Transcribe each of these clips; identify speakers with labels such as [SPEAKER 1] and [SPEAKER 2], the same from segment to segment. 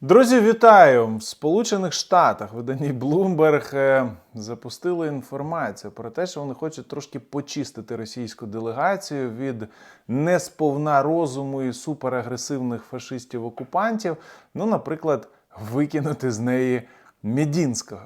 [SPEAKER 1] Друзі, вітаю! В Сполучених Штатах виданні Bloomberg е, запустили інформацію про те, що вони хочуть трошки почистити російську делегацію від несповна розуму і суперагресивних фашистів-окупантів. Ну, наприклад, викинути з неї Медінського.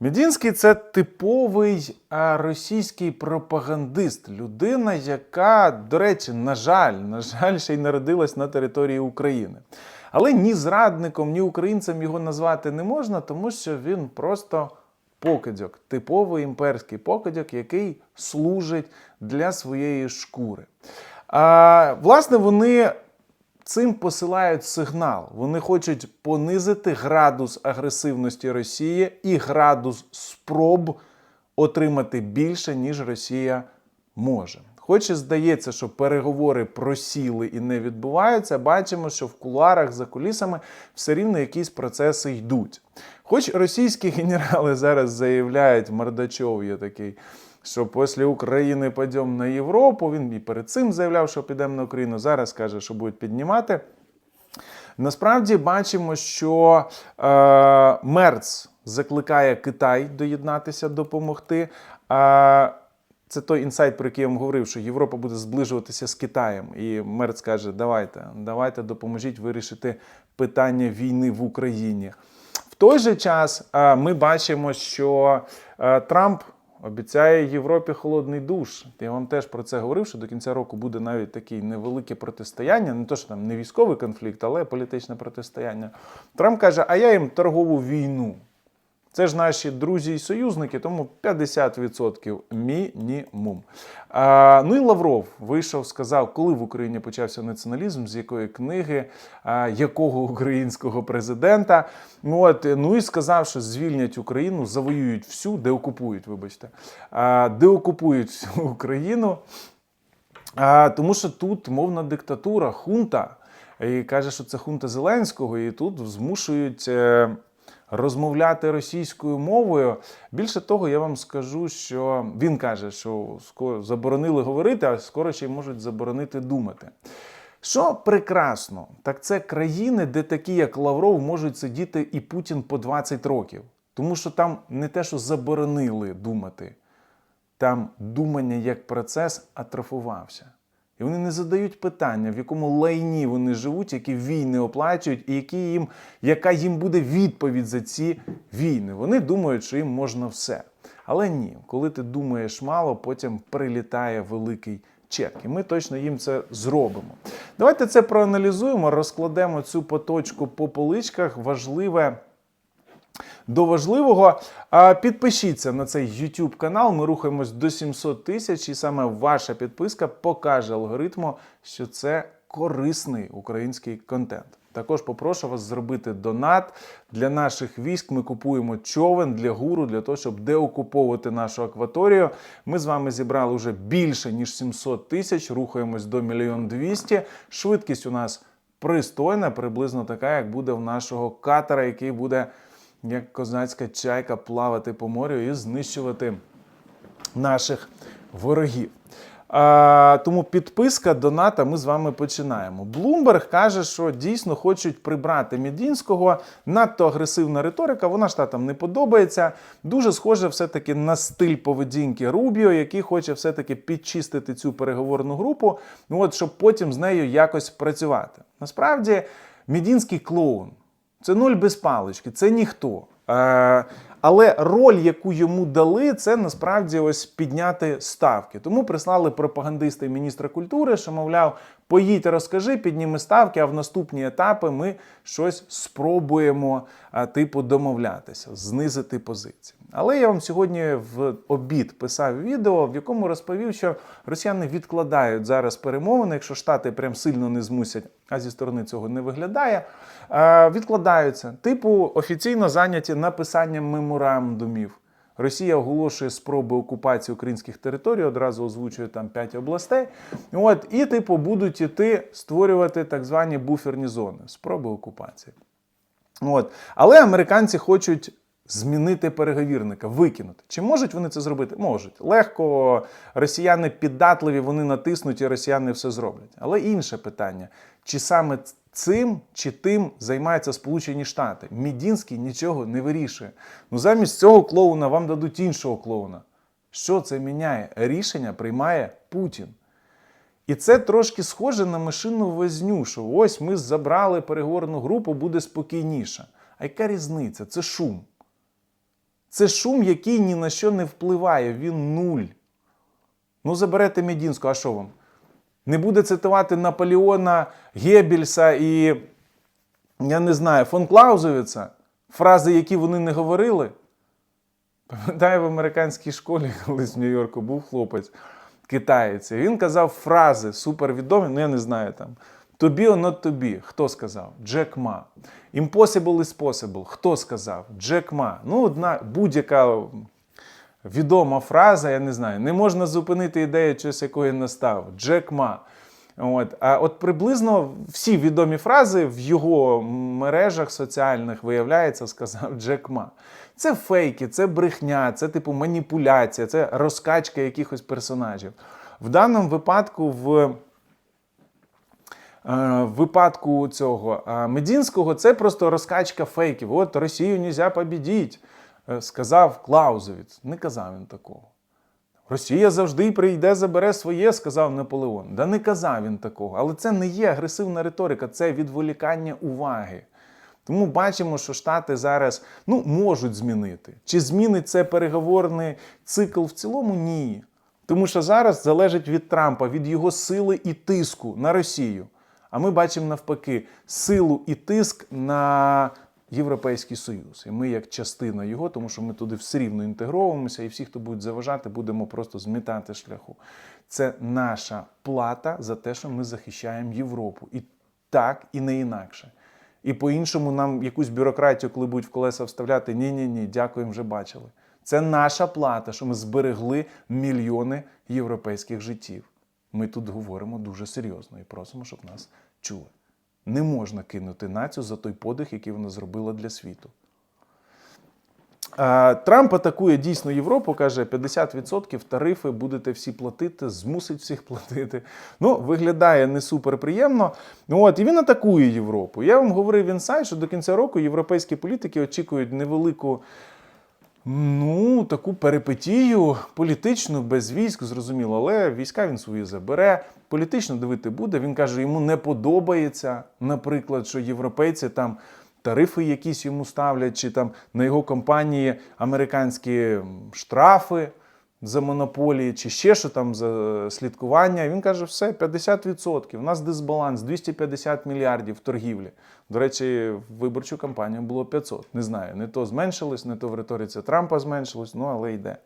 [SPEAKER 1] Медінський це типовий російський пропагандист, людина, яка, до речі, на жаль, на жаль, ще й народилась на території України. Але ні зрадником, ні українцем його назвати не можна, тому що він просто покидьок, типовий імперський покидьок, який служить для своєї шкури. А, власне, вони цим посилають сигнал. Вони хочуть понизити градус агресивності Росії і градус спроб отримати більше, ніж Росія може. Хоч і здається, що переговори просіли і не відбуваються, бачимо, що в кулуарах за кулісами все рівно якісь процеси йдуть. Хоч російські генерали зараз заявляють, Мордачов є такий, що після України підемо на Європу. Він і перед цим заявляв, що підемо на Україну. Зараз каже, що будуть піднімати. Насправді бачимо, що е, Мерц закликає Китай доєднатися, допомогти. А це той інсайт, про який я вам говорив, що Європа буде зближуватися з Китаєм. І Мерц каже: давайте, давайте допоможіть вирішити питання війни в Україні. В той же час ми бачимо, що Трамп. Обіцяє Європі холодний душ. Я вам теж про це говорив, що до кінця року буде навіть таке невелике протистояння, не то що там не військовий конфлікт, але політичне протистояння. Трамп каже: а я їм торгову війну. Це ж наші друзі і союзники, тому 50% мінімум. А, ну і Лавров вийшов, сказав, коли в Україні почався націоналізм, з якої книги, а, якого українського президента. Ну, От, ну і сказав, що звільнять Україну, завоюють всю, деокупують, вибачте, а, деокупують всю Україну. А, тому що тут мовна диктатура, хунта. І каже, що це хунта Зеленського, і тут змушують. Розмовляти російською мовою. Більше того, я вам скажу, що він каже, що скоро заборонили говорити, а скоро ще й можуть заборонити думати. Що прекрасно, так це країни, де такі, як Лавров, можуть сидіти і Путін по 20 років. Тому що там не те, що заборонили думати, там думання як процес атрофувався. І вони не задають питання, в якому лайні вони живуть, які війни оплачують, і які їм, яка їм буде відповідь за ці війни. Вони думають, що їм можна все. Але ні, коли ти думаєш мало, потім прилітає великий чек. І ми точно їм це зробимо. Давайте це проаналізуємо, розкладемо цю поточку по поличках. Важливе. До важливого підпишіться на цей YouTube канал. Ми рухаємось до 700 тисяч, і саме ваша підписка покаже алгоритму, що це корисний український контент. Також попрошу вас зробити донат для наших військ. Ми купуємо човен для гуру для того, щоб деокуповувати нашу акваторію. Ми з вами зібрали вже більше ніж 700 тисяч. Рухаємось до мільйон 200. Швидкість у нас пристойна, приблизно така, як буде в нашого катера, який буде як козацька чайка плавати по морю і знищувати наших ворогів. А, тому підписка, доната, ми з вами починаємо. Блумберг каже, що дійсно хочуть прибрати Медінського. Надто агресивна риторика, вона штатам не подобається. Дуже схоже все-таки на стиль поведінки Рубіо, який хоче все-таки підчистити цю переговорну групу, ну от, щоб потім з нею якось працювати. Насправді, Медінський клоун. Це нуль без палички, це ніхто. Е, але роль, яку йому дали, це насправді ось підняти ставки. Тому прислали пропагандисти міністра культури, що, мовляв, поїдь, розкажи, підніми ставки, а в наступні етапи ми щось спробуємо, типу, домовлятися, знизити позиції. Але я вам сьогодні в обід писав відео, в якому розповів, що росіяни відкладають зараз перемовини, якщо штати прям сильно не змусять, а зі сторони цього не виглядає. е, Відкладаються, типу, офіційно зайняті написанням меморандумів. Росія оголошує спроби окупації українських територій, одразу озвучує там 5 областей. От, і, типу, будуть іти створювати так звані буферні зони, спроби окупації. От. Але американці хочуть змінити переговірника, викинути. Чи можуть вони це зробити? Можуть. Легко, росіяни піддатливі, вони натиснуть і росіяни все зроблять. Але інше питання: чи саме Цим чи тим займаються Сполучені Штати. Мідінський нічого не вирішує. Ну замість цього клоуна вам дадуть іншого клоуна. Що це міняє? Рішення приймає Путін. І це трошки схоже на машинну возню, що ось ми забрали переговорну групу, буде спокійніше. А яка різниця? Це шум. Це шум, який ні на що не впливає, він нуль. Ну, заберете Медінську, а що вам? Не буде цитувати Наполеона, Геббельса і, я не знаю, фон Клаузевіца, фрази, які вони не говорили. Пам'ятаю, в американській школі, колись в Нью-Йорку був хлопець, китаєць. Він казав фрази супервідомі, ну я не знаю там. To be or not to be. Хто сказав? Джек Ма. Impossible is possible. Хто сказав? Джек Ма. Ну, одна будь-яка відома фраза, я не знаю. Не можна зупинити ідею щось якої настав. Джек Ма. От. А от приблизно всі відомі фрази в його мережах соціальних, виявляється, сказав Джек Ма. Це фейки, це брехня, це типу маніпуляція, це розкачка якихось персонажів. В даному випадку в. Е, випадку цього Медінського це просто розкачка фейків. От Росію нельзя побідіть, е, сказав Клаузевіц. Не казав він такого. Росія завжди прийде, забере своє, сказав Наполеон. Да не казав він такого. Але це не є агресивна риторика, це відволікання уваги. Тому бачимо, що Штати зараз ну, можуть змінити. Чи змінить це переговорний цикл в цілому? Ні. Тому що зараз залежить від Трампа, від його сили і тиску на Росію. А ми бачимо навпаки силу і тиск на Європейський Союз. І ми як частина його, тому що ми туди все рівно інтегровуємося, і всі, хто будуть заважати, будемо просто змітати шляху. Це наша плата за те, що ми захищаємо Європу. І так, і не інакше. І по-іншому нам якусь бюрократію, коли будуть в колеса вставляти, ні-ні ні, дякуємо, вже бачили. Це наша плата, що ми зберегли мільйони європейських життів. Ми тут говоримо дуже серйозно і просимо, щоб нас чули. Не можна кинути націю за той подих, який вона зробила для світу. Трамп атакує дійсно Європу, каже, 50% тарифи будете всі платити, змусить всіх платити. Ну, виглядає не супер приємно. Ну, От, і він атакує Європу. Я вам говорив в інсайт, що до кінця року європейські політики очікують невелику. Ну, таку перипетію політичну без військ, зрозуміло, але війська він свої забере. Політично дивити буде. Він каже, йому не подобається, наприклад, що європейці там тарифи якісь йому ставлять, чи там на його компанії американські штрафи за монополії, чи ще що там за слідкування. Він каже, все, 50%. У нас дисбаланс 250 мільярдів торгівлі. До речі, в виборчу кампанію було 500. Не знаю, не то зменшилось, не то в риториці Трампа зменшилось, ну але йде.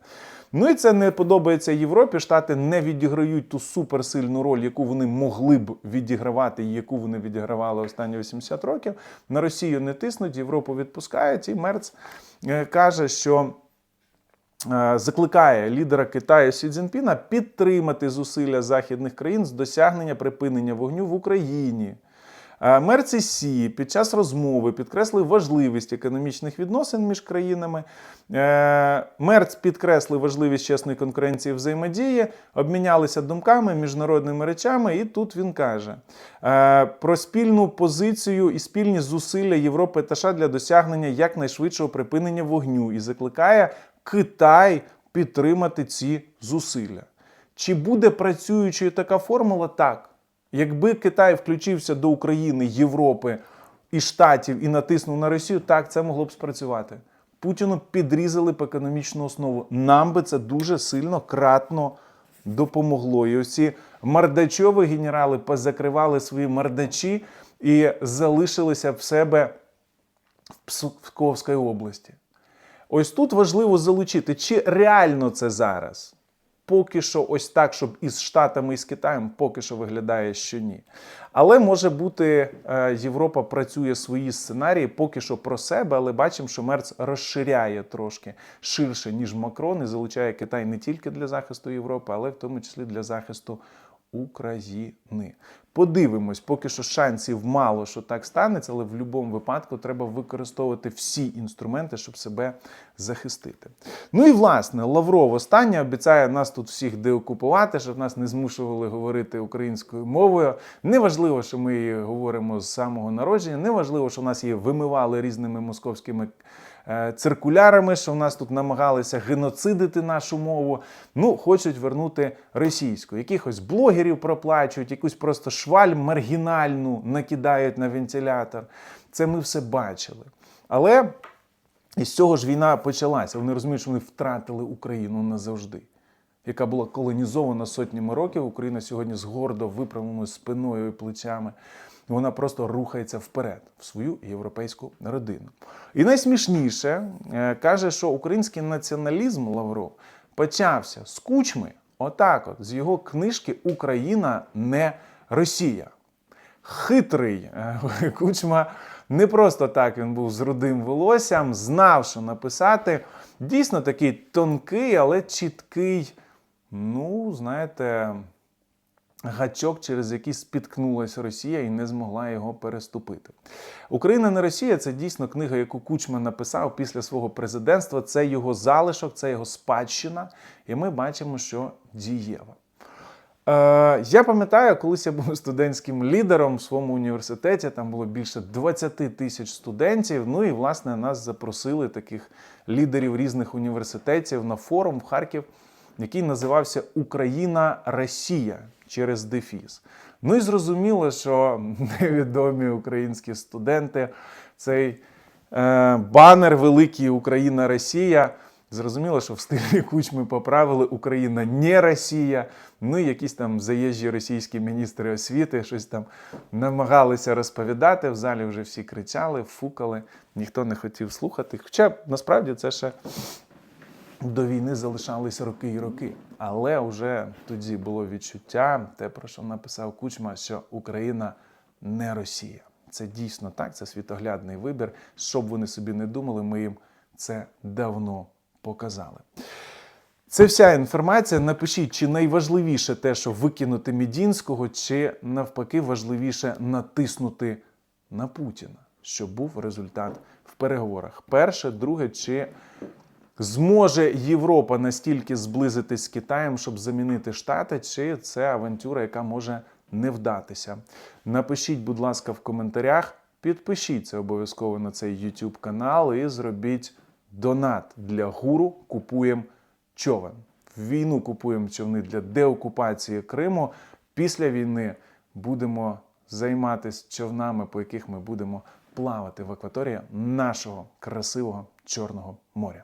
[SPEAKER 1] Ну і це не подобається Європі. Штати не відіграють ту суперсильну роль, яку вони могли б відігравати, і яку вони відігравали останні 80 років. На Росію не тиснуть, Європу відпускають. І Мерц е, каже, що. Е, Закликає лідера Китаю Сі Цзіньпіна підтримати зусилля західних країн з досягнення припинення вогню в Україні. Е, Мер Сі під час розмови підкреслив важливість економічних відносин між країнами. Е, Мерц підкреслив важливість чесної конкуренції взаємодії, обмінялися думками, міжнародними речами, і тут він каже про спільну позицію і спільні зусилля Європи та США для досягнення якнайшвидшого припинення вогню і закликає Китай підтримати ці зусилля. Чи буде працюючою така формула? Так. Якби Китай включився до України, Європи і Штатів і натиснув на Росію, так це могло б спрацювати. Путіну підрізали б економічну основу. Нам би це дуже сильно кратно допомогло. І ось ці мардачові генерали позакривали свої мардачі і залишилися в себе в Псковській області. Ось тут важливо залучити, чи реально це зараз. Поки що, ось так, щоб із Штатами і з Китаєм, поки що виглядає, що ні. Але може бути, е, Європа працює свої сценарії поки що про себе, але бачимо, що Мерц розширяє трошки ширше, ніж Макрон, і залучає Китай не тільки для захисту Європи, але в тому числі для захисту України. Подивимось, поки що шансів мало, що так станеться, але в будь-якому випадку треба використовувати всі інструменти, щоб себе захистити. Ну і власне, Лавров останнє обіцяє нас тут всіх деокупувати, щоб нас не змушували говорити українською мовою. Неважливо, що ми її говоримо з самого народження, неважливо, що нас її вимивали різними московськими циркулярами, що в нас тут намагалися геноцидити нашу мову. Ну, хочуть вернути російську. Якихось блогерів проплачують, якусь просто шваль маргінальну накидають на вентилятор. Це ми все бачили. Але і з цього ж війна почалася. Вони розуміють, що вони втратили Україну назавжди, яка була колонізована сотнями років. Україна сьогодні з гордо виправленою спиною і плечами. Вона просто рухається вперед в свою європейську родину. І найсмішніше е, каже, що український націоналізм Лавров почався з кучми, отак, от з його книжки Україна не Росія хитрий е, кучма. Не просто так він був з рудим волоссям, знав, що написати. Дійсно такий тонкий, але чіткий, ну, знаєте, гачок, через який спіткнулася Росія і не змогла його переступити. Україна не Росія це дійсно книга, яку Кучма написав після свого президентства. Це його залишок, це його спадщина. І ми бачимо, що дієва. Е, я пам'ятаю, колись я був студентським лідером в своєму університеті. Там було більше 20 тисяч студентів. Ну і власне нас запросили таких лідерів різних університетів на форум в Харків, який називався Україна Росія через Дефіс. Ну і зрозуміло, що невідомі українські студенти цей е, банер Великий Україна Росія. Зрозуміло, що в стилі кучми поправили Україна не Росія. Ну і якісь там заїжджі російські міністри освіти щось там намагалися розповідати. В залі вже всі кричали, фукали, ніхто не хотів слухати. Хоча насправді це ще до війни залишались роки і роки. Але вже тоді було відчуття, те, про що написав Кучма, що Україна не Росія. Це дійсно так, це світоглядний вибір. Що б вони собі не думали, ми їм це давно показали. Це вся інформація. Напишіть, чи найважливіше те, що викинути Мідінського, чи навпаки важливіше натиснути на Путіна, щоб був результат в переговорах. Перше, друге, чи зможе Європа настільки зблизитись з Китаєм, щоб замінити Штати, чи це авантюра, яка може не вдатися. Напишіть, будь ласка, в коментарях. Підпишіться обов'язково на цей YouTube канал і зробіть донат для гуру. Купуємо човен. В війну купуємо човни для деокупації Криму. Після війни будемо займатися човнами, по яких ми будемо плавати в акваторії нашого красивого Чорного моря.